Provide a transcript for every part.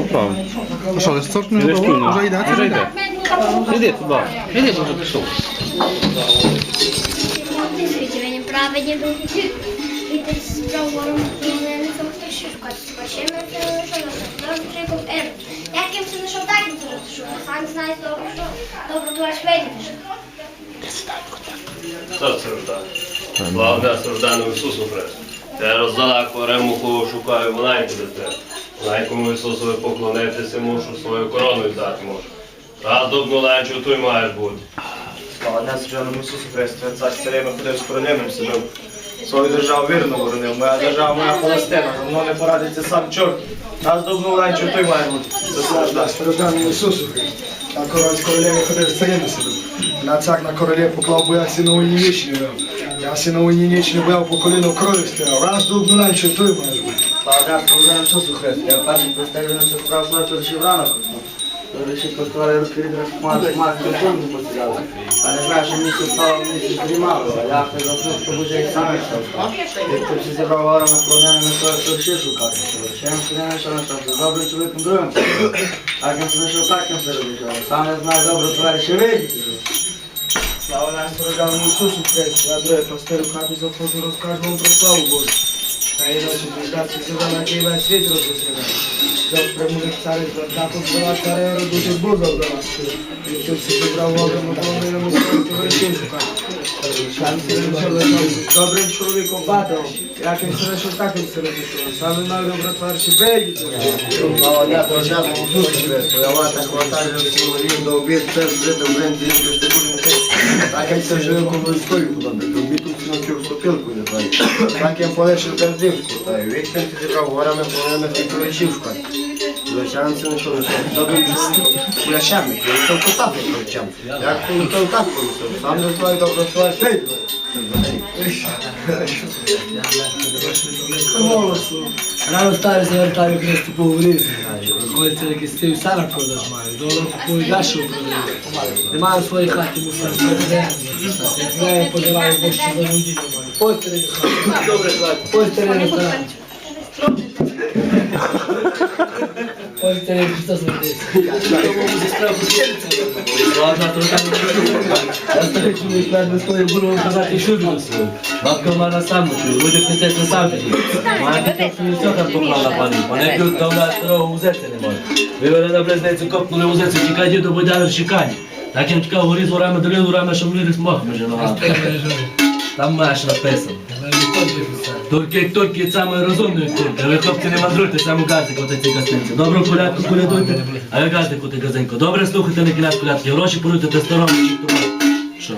Ну правда. А що, листок не Ідеш готово? тут, Вже йде? Вже йде. Іди туди. Іди, бо вже пішов. Світі неправедні духи. І ти справором не завжди шукати. Спочиме це що розриком ер. Яким це знайшов, так і це розійшов. Сам знає добре, що добре твоя шведніш. Що це жда? Славне страждану Ісусу Христу. Те роздалеко ремуху шукаю монайку дете. Монайкому Ісусові поклонитися мушу, свою корону взяти можу. Раз добну ленчу, той маєш бути. Слава нас Жаному Ісусу Христу, цар царями ходив з короняним сидів. Свою державу вірно боронив, моя держава, моя Палестина, за мною не порадиться сам чорт. Нас добну ланчу той має бути. Це слажда. Стражданому Ісусу Христу. На король з королеві ходив царями сидів. На цар на королі поклав, бо я сінову німічний брав. Я сінову німічний брав по коліну крові стояв. Раз дубну ланчу, той маєш бути. Палгар продължава с Христи, а паче представено се справа след реши врана Реши постоя руки лидера в малко малко трудно му се дава. А не знаеш, ми се спава, ми се дримало, а я се заснув, то бъде и сам ще остава. И като си забрал вара на клонение на това, то реши шо пак. Решаем се не нещо нещо, за добре човек на другим. Аз съм се нещо пак съм се различал. Сам не знае добро, това реши видите. Слава нас, Рожавни Исусе Христе, а другия пастир, когато започва разказвам про славу Божию. Та і ночі діждатися себе на Києва світ розвеселяє. Зов премудрих цариць Багдату звела царя роду ти Бога вдала. І ти всі зібрав вогнем, полоненому свою товаришів шукати. Шанси не Добрим чоловіком батом. Як він себе, що так він себе пішов. Саме на добре товариші, вийдіть. Слава їм до Так то я полишив бензинку, та й вікна ти зібрав горами полонених і це не що. Добрий я то кота не. Як полетав так полетав, сам не знаю добре, ти. Рано ставлю завертаю Христу по вулиці. Коли це якийсь стив сара продаж маю, долар купую гашу продаю. Немає маю своїй хаті, мусив себе. Я знаю, подаваю бо що за водію. Постери хати. Добре, хлопці. Постери ресторан. Постери Христос Водись. Ладно, то там Я старий чоловік, ладно, свою буду казати шубу свою. Бабка в мене сам чує, люди питають на сам тоді. Моя дитя собі все там поклала пані. Вони п'ють давно старого узети не можуть. Вивели на близнецю, копнули узеці, тікай діду, бо дали чекання. Так їм чекав горі з горами, долів горами, щоб люди смог між ногами. Там маєш написано. Тільки тільки саме розумний тільки. Ви хлопці не мандруйте, саме газику та ці гостинці. Добру колядку кулядуйте, а ви газику ти газенько. Добре слухайте не кіляд колядки, гроші поруйте чи тому. Що?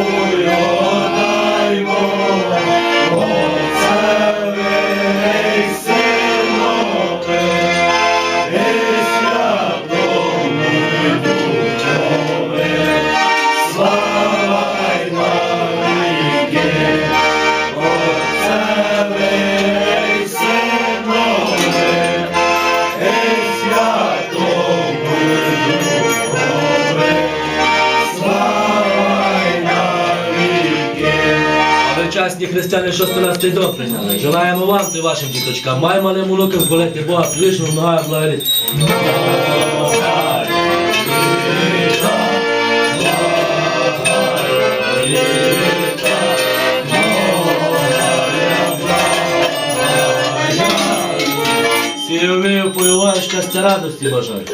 Aleluia. Християни, що 13 дом прийняли. Желаємо вам та вашим діточкам. Май малим онукам, колети Бога, много благословить. Сію вмію, поюваю, щастя радості бажаю.